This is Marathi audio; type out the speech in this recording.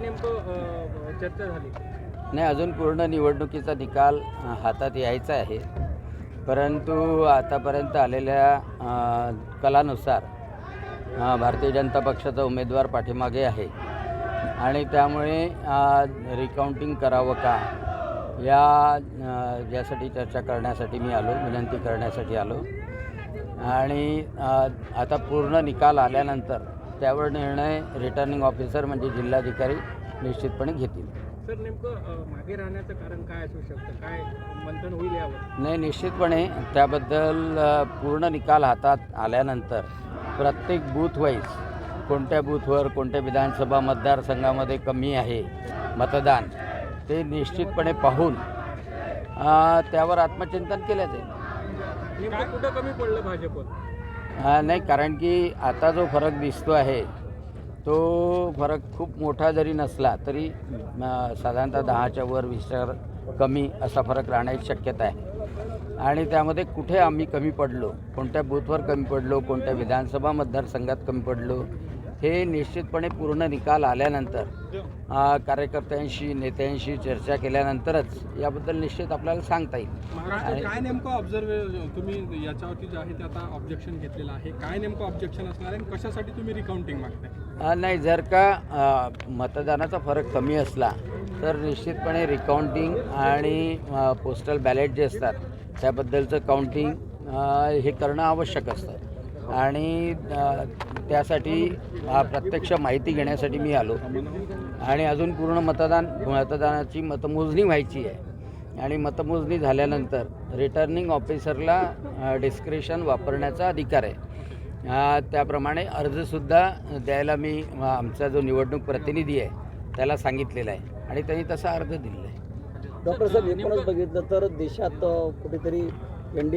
नेमकं चर्चा झाली? नाही अजून पूर्ण निवडणुकीचा निकाल हातात यायचा आहे. परंतु आतापर्यंत आलेल्या कलानुसार भारतीय जनता पक्षाचा उमेदवार पाठीमागे आहे. आणि त्यामुळे रिकाउंटिंग करावं का? या यासाठी चर्चा करण्यासाठी मी आलो विनंती करण्यासाठी आलो. आणि आता पूर्ण निकाल आल्यानंतर त्यावर निर्णय रिटर्निंग ऑफिसर म्हणजे जिल्हाधिकारी निश्चितपणे घेतील. सर नेमकं मागे राहण्याचं कारण काय असू शकतं? काय मंथन होईल यावर? नाही निश्चितपणे त्याबद्दल पूर्ण निकाल हातात आल्यानंतर प्रत्येक बूथ वाईज कोणत्या बूथवर कोणत्या विधानसभा मतदारसंघामध्ये कमी आहे मतदान ते निश्चितपणे पाहून त्यावर आत्मचिंतन केलं जाईल. कुठं कमी पडलं भाजपवर? अ, नाही कारण की आता जो फरक दिसतो आहे तो फरक खूप मोठा जरी नसला तरी साधारणतः दहाच्या वर वीसच्या कमी असा फरक राहण्याची शक्यता आहे. आणि त्यामध्ये कुठे आम्ही कमी पडलो कोणत्या बूथवर कमी पडलो कोणत्या विधानसभा मतदारसंघात कमी पडलो हे निश्चितपणे पूर्ण निकाल आल्यानंतर कार्यकर्त्यांशी नेत्यांशी चर्चा केल्यानंतरच याबद्दल निश्चित आपल्याला सांगता येईल. काय नेमकं ऑब्झर्व तुम्ही याच्यावरती जे आहे ते आता ऑब्जेक्शन घेतलेलं आहे. काय नेमकं ऑब्जेक्शन असणार आहे कशासाठी तुम्ही रिकाउंटिंग मागताय? नाही जर का मतदानाचा फरक कमी असला तर निश्चितपणे रिकाउंटिंग आणि पोस्टल बॅलेट जे असतात त्याबद्दलचं काउंटिंग हे करणं आवश्यक असतं. आणि अ, त्यासाठी प्रत्यक्ष माहिती घेण्यासाठी मी आलो. आणि अजून पूर्ण मतदान मतदानाची मतमोजणी व्हायची आहे. आणि मतमोजणी झाल्यानंतर रिटर्निंग ऑफिसरला डिस्क्रिशन वापरण्याचा अधिकार आहे. त्याप्रमाणे अर्जसुद्धा द्यायला मी आमचा जो निवडणूक प्रतिनिधी आहे त्याला सांगितलेला आहे. आणि त्यांनी तसा अर्ज दिलेला आहे. डॉक्टर साहेब एकूणच बघितलं तर देशात कुठेतरी एन डी